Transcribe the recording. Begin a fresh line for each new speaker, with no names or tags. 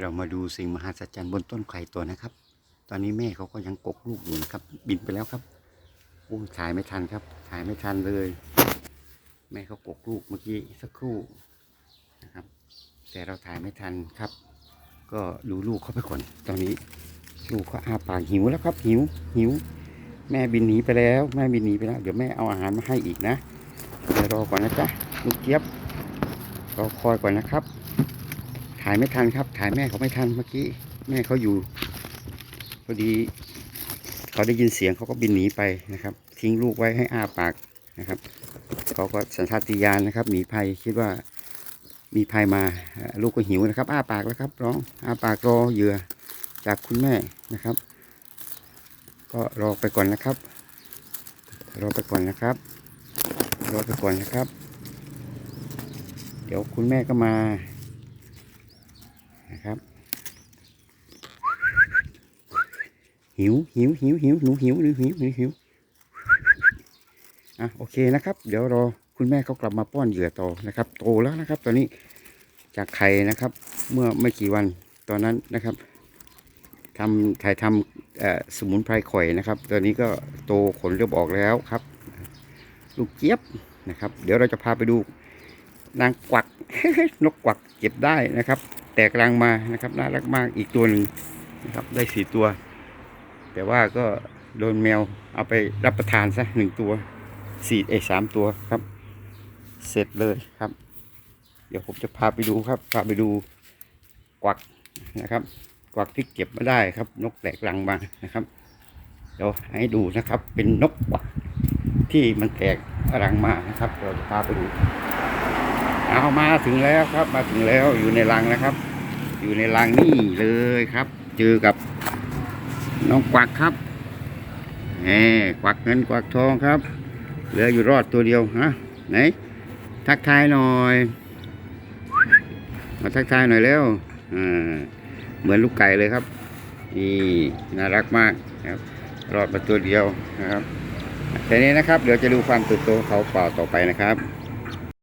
เรามาดูสิ่งมหัศจรรย์บนต้นไผ่ตัวนะครับ ตอนนี้แม่เขาก็ยังกกลูกอยู่นะครับ บินไปแล้วครับโอ้ถ่ายไม่ทันครับ ถ่ายไม่ทันเลย แม่เขากกลูกเมื่อกี้สักครู่นะครับ แต่เราถ่ายไม่ทันครับ ก็ดูลูกเขาไปก่อน ตอนนี้ลูกเขาอาปากหิวแล้วครับ หิวหิว แม่บินหนีไปแล้ว แม่บินหนีไปแล้ว เดี๋ยวแม่เอาอาหารมาให้อีกนะเดี๋ยวรอก่อนนะจ๊ะลูกเจี๊ยบรอคอยก่อนนะครับ ถ่ายไม่ทันครับ ถ่ายแม่เขาไม่ทันเมื่อกี้ แม่เขาอยู่พอดีเขาได้ยินเสียงเขาก็บินหนีไปนะครับ ทิ้งลูกไว้ให้อ้าปากนะครับเขาก็สัญชาติญาณนะครับ หนีภัยคิดว่ามีภัยมาลูกก็หิวนะครับ อ้าปากแล้วครับร้องอ้าปากรอเหยื่อจากคุณแม่นะครับ ก็รอไปก่อนนะครับ รอไปก่อนนะครับ รอไปก่อนนะครับ เดี๋ยวคุณแม่ก็มา นะครับ หิวหิวหิวหิวหนูหิวหนูหิวหนูหิวอะโอเคนะครับ เดี๋ยวรอคุณแม่เขากลับมาป้อนเหยื่อต่อนะครับ โตแล้วนะครับ ตอนนี้จากไข่นะครับ เมื่อไม่กี่วันตอนนั้นนะครับทำถ่ายทำสมุนไพรข่อยนะครับ ตอนนี้ก็โตขนเริ่มออกแล้วครับ ลูกเจี๊ยบนะครับ เดี๋ยวเราจะพาไปดูนางกวักนกกวักเก็บได้นะครับ แตกรังมานะครับน่ารักมากอีกตัวหนึ่งนะครับได้สี่ตัว แต่ว่าก็โดนแมวเอาไปรับประทานซะหนึ่งตัวสี่เอยสามตัวครับ เสร็จเลยครับ เดี๋ยวผมจะพาไปดูครับ พาไปดูกวักนะครับ กวักที่เก็บมาได้ครับ นกแตกรังมานะครับเดี๋ยวให้ดูนะครับเป็นนกกวักที่มันแตกรังมานะครับ เราจะพาไปดู เอามาถึงแล้วครับ มาถึงแล้วอยู่ในรังนะครับ อยู่ในรังนี่เลยครับ เจอกับน้องกวักครับแหมกวักเงินกวักทองครับ เหลืออยู่รอดตัวเดียวฮะไหนทักทายหน่อย มาทักทายหน่อยเร็วอ่าเหมือนลูกไก่เลยครับนี่น่ารักมากครับ รอดมาตัวเดียวนะครับทีนี้นะครับ เดี๋ยวจะดูความเติบโตเขาเปล่าต่อไปนะครับ